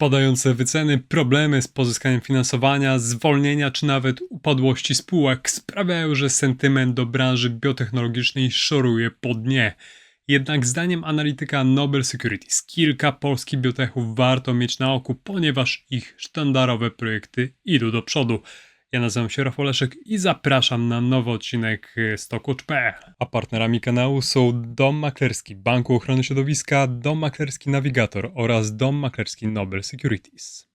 Spadające wyceny, problemy z pozyskaniem finansowania, zwolnienia czy nawet upadłości spółek sprawiają, że sentyment do branży biotechnologicznej szoruje po dnie. Jednak zdaniem analityka Nobel Securities kilka polskich biotechów warto mieć na oku, ponieważ ich sztandarowe projekty idą do przodu. Ja nazywam się Rafał Leszek i zapraszam na nowy odcinek Stockwatch.pl. A partnerami kanału są Dom Maklerski Banku Ochrony Środowiska, Dom Maklerski Navigator oraz Dom Maklerski Nobel Securities.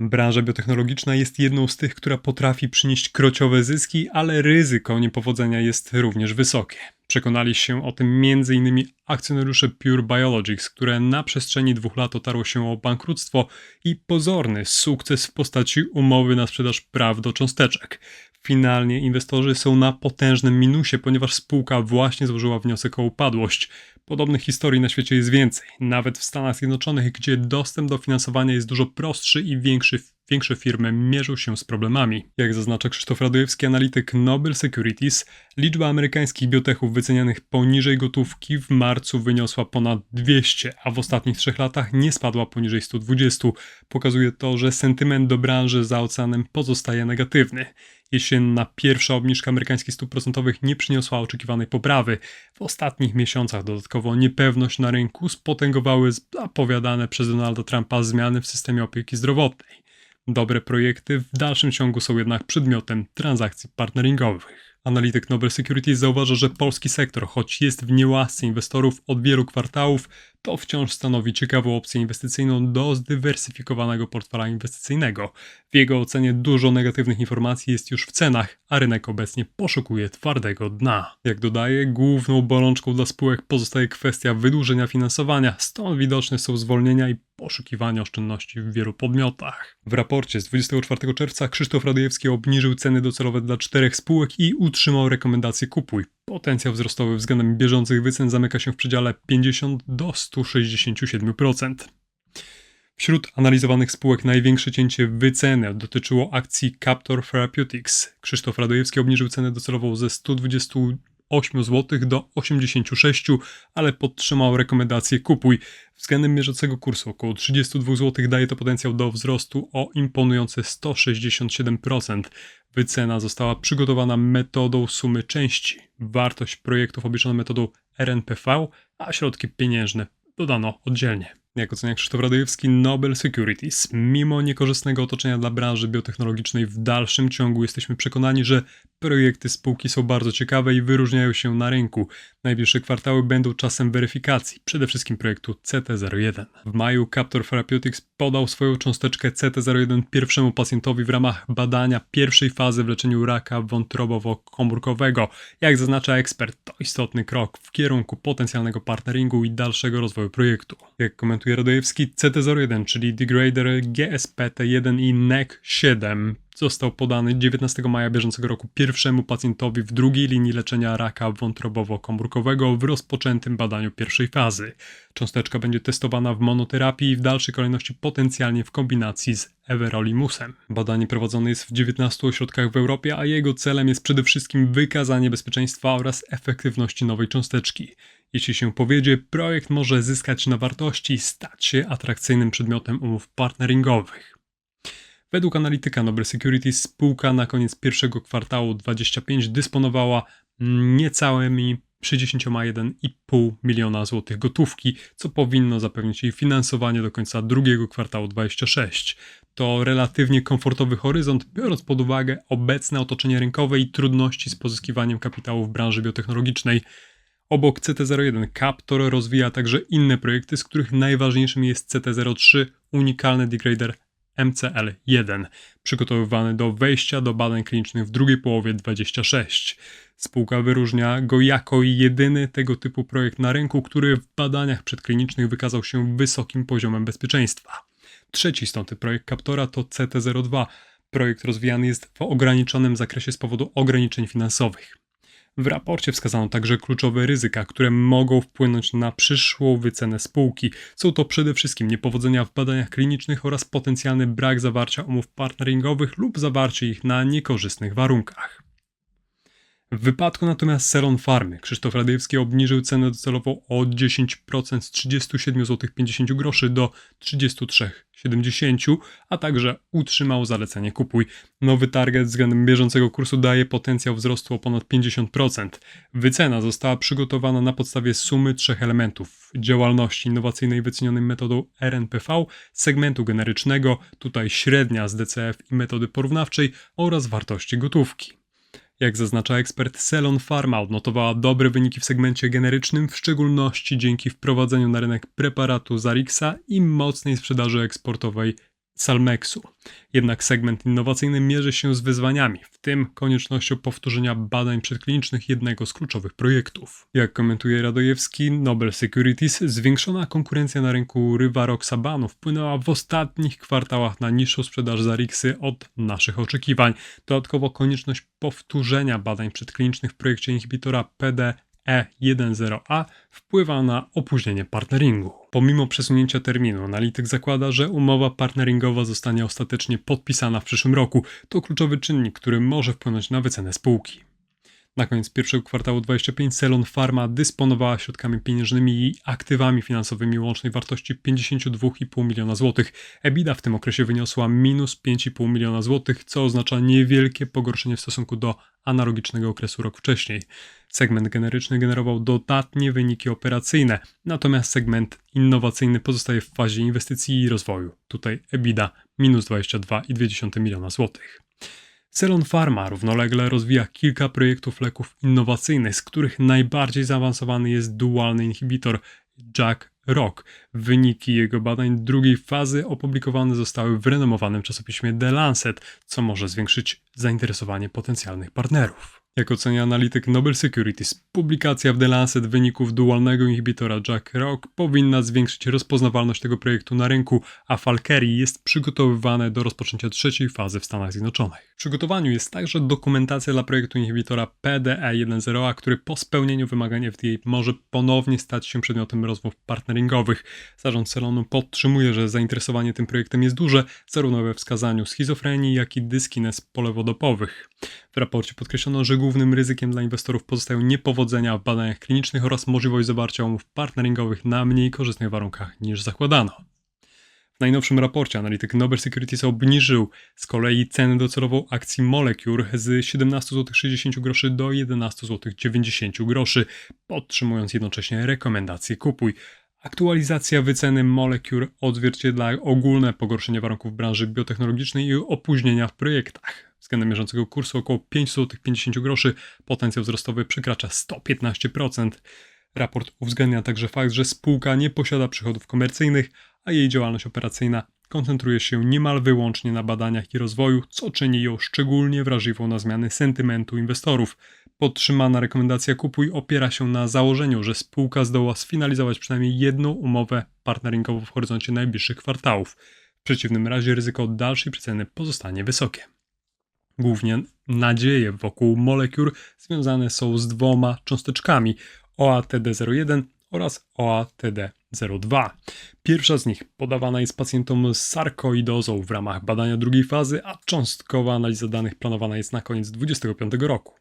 Branża biotechnologiczna jest jedną z tych, która potrafi przynieść krociowe zyski, ale ryzyko niepowodzenia jest również wysokie. Przekonali się o tym m.in. akcjonariusze Pure Biologics, które na przestrzeni dwóch lat otarło się o bankructwo i pozorny sukces w postaci umowy na sprzedaż praw do cząsteczek. Finalnie inwestorzy są na potężnym minusie, ponieważ spółka właśnie złożyła wniosek o upadłość. Podobnych historii na świecie jest więcej, nawet w Stanach Zjednoczonych, gdzie dostęp do finansowania jest dużo prostszy i większy większe firmy mierzą się z problemami. Jak zaznacza Krzysztof Radojewski, analityk Nobel Securities, liczba amerykańskich biotechów wycenianych poniżej gotówki w marcu wyniosła ponad 200, a w ostatnich trzech latach nie spadła poniżej 120. Pokazuje to, że sentyment do branży za oceanem pozostaje negatywny. Jesienna pierwsza obniżka amerykańskich stóp procentowych nie przyniosła oczekiwanej poprawy. W ostatnich miesiącach dodatkowo niepewność na rynku spotęgowały zapowiadane przez Donalda Trumpa zmiany w systemie opieki zdrowotnej. Dobre projekty w dalszym ciągu są jednak przedmiotem transakcji partneringowych. Analityk Nobel Securities zauważa, że polski sektor, choć jest w niełasce inwestorów od wielu kwartałów, to wciąż stanowi ciekawą opcję inwestycyjną do zdywersyfikowanego portfela inwestycyjnego. W jego ocenie dużo negatywnych informacji jest już w cenach, a rynek obecnie poszukuje twardego dna. Jak dodaje, główną bolączką dla spółek pozostaje kwestia wydłużenia finansowania, stąd widoczne są zwolnienia i poszukiwania oszczędności w wielu podmiotach. W raporcie z 24 czerwca Krzysztof Radojewski obniżył ceny docelowe dla czterech spółek i utrzymał rekomendację kupuj. Potencjał wzrostowy względem bieżących wycen zamyka się w przedziale 50 do 167%. Wśród analizowanych spółek największe cięcie wyceny dotyczyło akcji Captor Therapeutics. Krzysztof Radojewski obniżył cenę docelową ze 128 zł do 86, ale podtrzymał rekomendację kupuj. Względem mierzącego kursu około 32 zł daje to potencjał do wzrostu o imponujące 167%. Wycena została przygotowana metodą sumy części. Wartość projektów obliczona metodą RNPV, a środki pieniężne dodano oddzielnie. Jak ocenia Krzysztof Radojewski, Nobel Securities, mimo niekorzystnego otoczenia dla branży biotechnologicznej w dalszym ciągu jesteśmy przekonani, że projekty spółki są bardzo ciekawe i wyróżniają się na rynku. Najbliższe kwartały będą czasem weryfikacji, przede wszystkim projektu CT01. W maju Captor Therapeutics podał swoją cząsteczkę CT01 pierwszemu pacjentowi w ramach badania pierwszej fazy w leczeniu raka wątrobowo-komórkowego. Jak zaznacza ekspert, to istotny krok w kierunku potencjalnego partneringu i dalszego rozwoju projektu. Jak komentuje Radojewski, CT01, czyli degrader GSPT1 i NEC7 został podany 19 maja bieżącego roku pierwszemu pacjentowi w drugiej linii leczenia raka wątrobowo-komórkowego w rozpoczętym badaniu pierwszej fazy. Cząsteczka będzie testowana w monoterapii i w dalszej kolejności potencjalnie w kombinacji z everolimusem. Badanie prowadzone jest w 19 ośrodkach w Europie, a jego celem jest przede wszystkim wykazanie bezpieczeństwa oraz efektywności nowej cząsteczki. Jeśli się powiedzie, projekt może zyskać na wartości i stać się atrakcyjnym przedmiotem umów partneringowych. Według analityka Nobel Securities spółka na koniec pierwszego kwartału 25 dysponowała niecałymi 61,5 miliona złotych gotówki, co powinno zapewnić jej finansowanie do końca drugiego kwartału 26. To relatywnie komfortowy horyzont, biorąc pod uwagę obecne otoczenie rynkowe i trudności z pozyskiwaniem kapitału w branży biotechnologicznej. Obok CT01 Captor rozwija także inne projekty, z których najważniejszym jest CT03, unikalny degrader MCL-1, przygotowywany do wejścia do badań klinicznych w drugiej połowie 26. Spółka wyróżnia go jako jedyny tego typu projekt na rynku, który w badaniach przedklinicznych wykazał się wysokim poziomem bezpieczeństwa. Trzeci istotny projekt Captora to CT02. Projekt rozwijany jest w ograniczonym zakresie z powodu ograniczeń finansowych. W raporcie wskazano także kluczowe ryzyka, które mogą wpłynąć na przyszłą wycenę spółki. Są to przede wszystkim niepowodzenia w badaniach klinicznych oraz potencjalny brak zawarcia umów partneringowych lub zawarcie ich na niekorzystnych warunkach. W wypadku natomiast Selon Farmy Krzysztof Radziewski obniżył cenę docelową o 10% z 37 zł 50 groszy do 33,70, a także utrzymał zalecenie kupuj. Nowy target względem bieżącego kursu daje potencjał wzrostu o ponad 50%. Wycena została przygotowana na podstawie sumy trzech elementów: działalności innowacyjnej wycenionej metodą RNPV, segmentu generycznego, tutaj średnia z DCF i metody porównawczej oraz wartości gotówki. Jak zaznacza ekspert, Selon Pharma odnotowała dobre wyniki w segmencie generycznym, w szczególności dzięki wprowadzeniu na rynek preparatu Zarixa i mocnej sprzedaży eksportowej Salmexu. Jednak segment innowacyjny mierzy się z wyzwaniami, w tym koniecznością powtórzenia badań przedklinicznych jednego z kluczowych projektów. Jak komentuje Radojewski, Nobel Securities, zwiększona konkurencja na rynku Rivaroxabanu wpłynęła w ostatnich kwartałach na niższą sprzedaż Zarixy od naszych oczekiwań. Dodatkowo konieczność powtórzenia badań przedklinicznych w projekcie inhibitora PD E10A wpływa na opóźnienie partneringu. Pomimo przesunięcia terminu, analityk zakłada, że umowa partneringowa zostanie ostatecznie podpisana w przyszłym roku. To kluczowy czynnik, który może wpłynąć na wycenę spółki. Na koniec pierwszego kwartału 25 Celon Pharma dysponowała środkami pieniężnymi i aktywami finansowymi łącznej wartości 52,5 miliona złotych. EBITDA w tym okresie wyniosła minus 5,5 miliona złotych, co oznacza niewielkie pogorszenie w stosunku do analogicznego okresu rok wcześniej. Segment generyczny generował dodatnie wyniki operacyjne, natomiast segment innowacyjny pozostaje w fazie inwestycji i rozwoju. Tutaj EBITDA minus 22,2 miliona złotych. Celon Pharma równolegle rozwija kilka projektów leków innowacyjnych, z których najbardziej zaawansowany jest dualny inhibitor Jack Rock. Wyniki jego badań drugiej fazy opublikowane zostały w renomowanym czasopiśmie The Lancet, co może zwiększyć zainteresowanie potencjalnych partnerów. Jak ocenia analityk Nobel Securities, publikacja w The Lancet wyników dualnego inhibitora Jack Rock powinna zwiększyć rozpoznawalność tego projektu na rynku, a Falkeri jest przygotowywane do rozpoczęcia trzeciej fazy w Stanach Zjednoczonych. W przygotowaniu jest także dokumentacja dla projektu inhibitora PDE10A, który po spełnieniu wymagań FDA może ponownie stać się przedmiotem rozmów partneringowych. Zarząd Celonu podtrzymuje, że zainteresowanie tym projektem jest duże, zarówno we wskazaniu schizofrenii, jak i dyskines polewodopowych. W raporcie podkreślono, że głównym ryzykiem dla inwestorów pozostają niepowodzenia w badaniach klinicznych oraz możliwość zawarcia umów partneringowych na mniej korzystnych warunkach niż zakładano. W najnowszym raporcie analityk Nobel Securities obniżył z kolei cenę docelową akcji Molecure z 17,60 groszy do 11,90 groszy, podtrzymując jednocześnie rekomendacje kupuj. Aktualizacja wyceny Molecure odzwierciedla ogólne pogorszenie warunków branży biotechnologicznej i opóźnienia w projektach. Względem mierzącego kursu około 5,50 groszy potencjał wzrostowy przekracza 115%. Raport uwzględnia także fakt, że spółka nie posiada przychodów komercyjnych, a jej działalność operacyjna koncentruje się niemal wyłącznie na badaniach i rozwoju, co czyni ją szczególnie wrażliwą na zmiany sentymentu inwestorów. Podtrzymana rekomendacja kupuj opiera się na założeniu, że spółka zdoła sfinalizować przynajmniej jedną umowę partneringową w horyzoncie najbliższych kwartałów. W przeciwnym razie ryzyko dalszej przeceny pozostanie wysokie. Głównie nadzieje wokół molekul związane są z dwoma cząsteczkami OATD01 oraz OATD02. Pierwsza z nich podawana jest pacjentom z sarkoidozą w ramach badania drugiej fazy, a cząstkowa analiza danych planowana jest na koniec 2025 roku.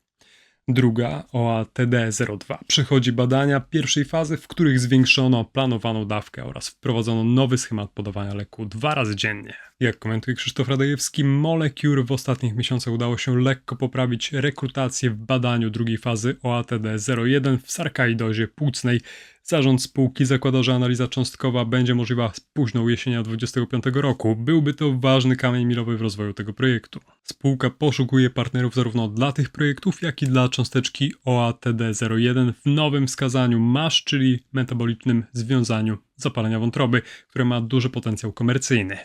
Druga, OATD02, przechodzi badania pierwszej fazy, w których zwiększono planowaną dawkę oraz wprowadzono nowy schemat podawania leku dwa razy dziennie. Jak komentuje Krzysztof Radojewski, Molecure w ostatnich miesiącach udało się lekko poprawić rekrutację w badaniu drugiej fazy OATD01 w sarkaidozie płucnej, Zarząd spółki zakłada, że analiza cząstkowa będzie możliwa z późną jesienią 2025 roku. Byłby to ważny kamień milowy w rozwoju tego projektu. Spółka poszukuje partnerów zarówno dla tych projektów, jak i dla cząsteczki OATD01 w nowym wskazaniu MASH, czyli metabolicznym związaniu zapalenia wątroby, które ma duży potencjał komercyjny.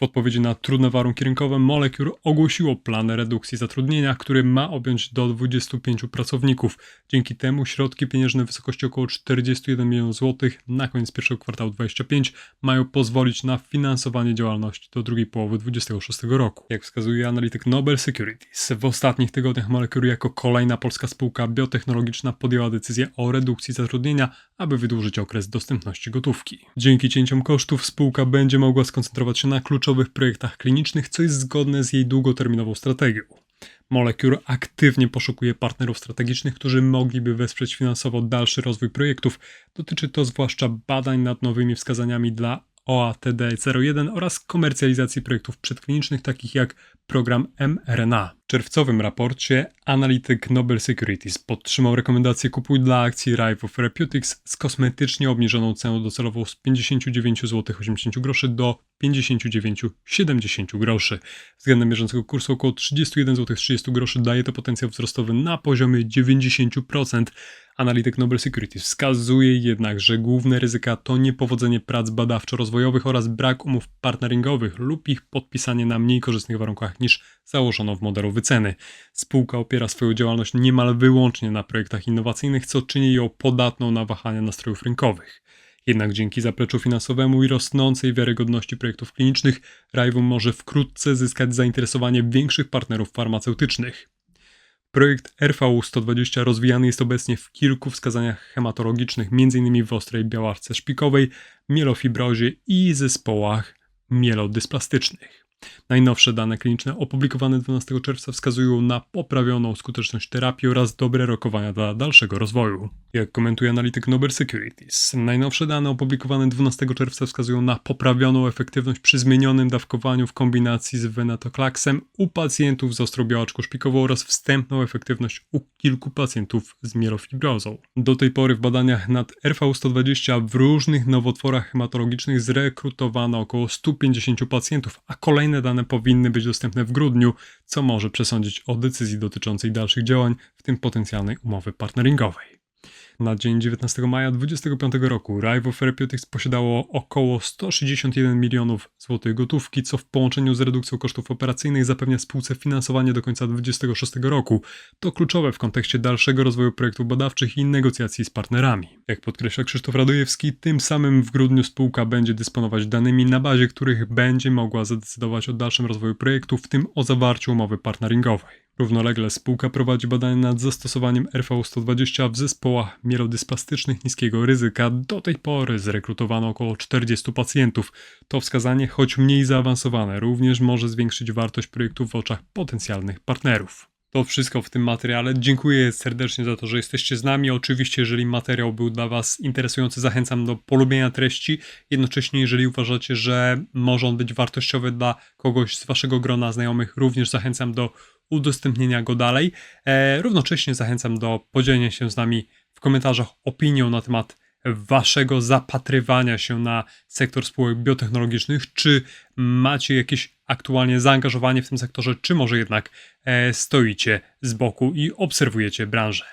W odpowiedzi na trudne warunki rynkowe Molecure ogłosiło plan redukcji zatrudnienia, który ma objąć do 25 pracowników. Dzięki temu środki pieniężne w wysokości około 41 milionów złotych na koniec pierwszego kwartału 25 mają pozwolić na finansowanie działalności do drugiej połowy 26 roku. Jak wskazuje analityk Nobel Securities, w ostatnich tygodniach Molecure jako kolejna polska spółka biotechnologiczna podjęła decyzję o redukcji zatrudnienia, aby wydłużyć okres dostępności gotówki. Dzięki cięciom kosztów spółka będzie mogła skoncentrować się na kluczowych projektach klinicznych, co jest zgodne z jej długoterminową strategią. Molecure aktywnie poszukuje partnerów strategicznych, którzy mogliby wesprzeć finansowo dalszy rozwój projektów. Dotyczy to zwłaszcza badań nad nowymi wskazaniami dla OATD01 oraz komercjalizacji projektów przedklinicznych, takich jak program mRNA. Czerwcowym raporcie analityk Nobel Securities podtrzymał rekomendację kupuj dla akcji Rive Therapeutics z kosmetycznie obniżoną ceną docelową z 59 zł 80 groszy do 59,70 groszy. Względem bieżącego kursu około 31 zł 30 groszy daje to potencjał wzrostowy na poziomie 90%. Analityk Nobel Securities wskazuje jednak, że główne ryzyka to niepowodzenie prac badawczo-rozwojowych oraz brak umów partneringowych lub ich podpisanie na mniej korzystnych warunkach niż założono w modelu wyceny. Spółka opiera swoją działalność niemal wyłącznie na projektach innowacyjnych, co czyni ją podatną na wahania nastrojów rynkowych. Jednak dzięki zapleczu finansowemu i rosnącej wiarygodności projektów klinicznych, Rivum może wkrótce zyskać zainteresowanie większych partnerów farmaceutycznych. Projekt RV120 rozwijany jest obecnie w kilku wskazaniach hematologicznych, m.in. w ostrej białaczce szpikowej, mielofibrozie i zespołach mielodyspastycznych. Najnowsze dane kliniczne opublikowane 12 czerwca wskazują na poprawioną skuteczność terapii oraz dobre rokowania dla dalszego rozwoju. Jak komentuje analityk Nobel Securities, najnowsze dane opublikowane 12 czerwca wskazują na poprawioną efektywność przy zmienionym dawkowaniu w kombinacji z venetoclaxem u pacjentów z ostrą białaczką szpikową oraz wstępną efektywność u kilku pacjentów z mielofibrozą. Do tej pory w badaniach nad RV120 w różnych nowotworach hematologicznych zrekrutowano około 150 pacjentów, a kolejne dane powinny być dostępne w grudniu, co może przesądzić o decyzji dotyczącej dalszych działań, w tym potencjalnej umowy partneringowej. Na dzień 19 maja 2025 roku Rivo Therapeutics posiadało około 161 milionów złotych gotówki, co w połączeniu z redukcją kosztów operacyjnych zapewnia spółce finansowanie do końca 2026 roku. To kluczowe w kontekście dalszego rozwoju projektów badawczych i negocjacji z partnerami. Jak podkreśla Krzysztof Radojewski, tym samym w grudniu spółka będzie dysponować danymi, na bazie których będzie mogła zadecydować o dalszym rozwoju projektu, w tym o zawarciu umowy partneringowej. Równolegle spółka prowadzi badania nad zastosowaniem RV120 w zespołach mielodyspastycznych niskiego ryzyka. Do tej pory zrekrutowano około 40 pacjentów. To wskazanie, choć mniej zaawansowane, również może zwiększyć wartość projektu w oczach potencjalnych partnerów. To wszystko w tym materiale. Dziękuję serdecznie za to, że jesteście z nami. Oczywiście, jeżeli materiał był dla Was interesujący, zachęcam do polubienia treści. Jednocześnie, jeżeli uważacie, że może on być wartościowy dla kogoś z Waszego grona znajomych, również zachęcam do udostępnienia go dalej. E, równocześnie zachęcam do podzielenia się z nami w komentarzach opinią na temat waszego zapatrywania się na sektor spółek biotechnologicznych, czy macie jakieś aktualnie zaangażowanie w tym sektorze, czy może jednak e, stoicie z boku i obserwujecie branżę.